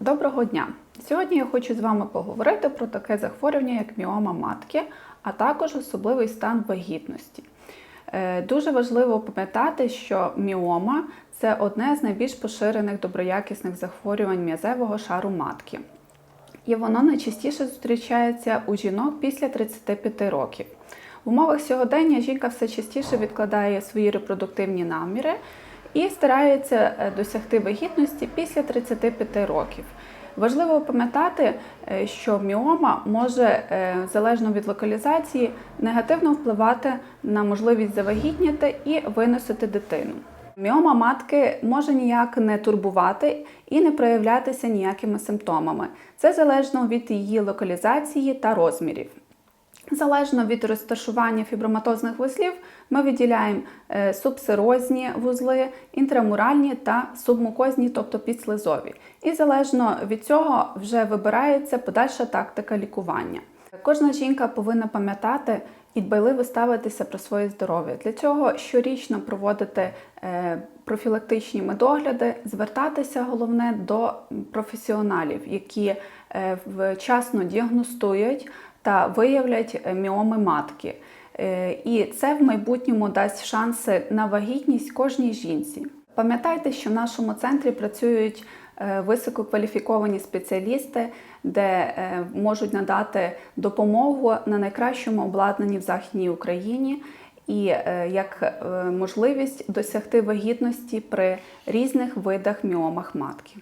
Доброго дня! Сьогодні я хочу з вами поговорити про таке захворювання, як міома матки, а також особливий стан вагітності. Е, Дуже важливо пам'ятати, що міома це одне з найбільш поширених доброякісних захворювань м'язевого шару матки. І воно найчастіше зустрічається у жінок після 35 років. В умовах сьогодення жінка все частіше відкладає свої репродуктивні наміри і старається е, досягти вагітності після 35 років. Важливо пам'ятати, е, що міома може е, залежно від локалізації негативно впливати на можливість завагітніти і виносити дитину. Міома матки може ніяк не турбувати і не проявлятися ніякими симптомами. Це залежно від її локалізації та розмірів. Залежно від розташування фіброматозних вузлів, ми виділяємо е, субсерозні вузли, інтрамуральні та субмукозні, тобто підслизові. І залежно від цього вже вибирається подальша тактика лікування. Кожна жінка повинна пам'ятати і дбайливо ставитися про своє здоров'я. Для цього щорічно проводити е, профілактичні медогляди, звертатися головне до професіоналів, які е, вчасно діагностують та виявлять е, міоми матки. Е, І це в майбутньому дасть шанси на вагітність кожній жінці. Пам'ятайте, що в нашому центрі працюють е, висококваліфіковані спеціалісти, де можуть надати допомогу на найкращому обладнанні в Західній Україні і як можливість досягти вагітності при різних видах міомах матки.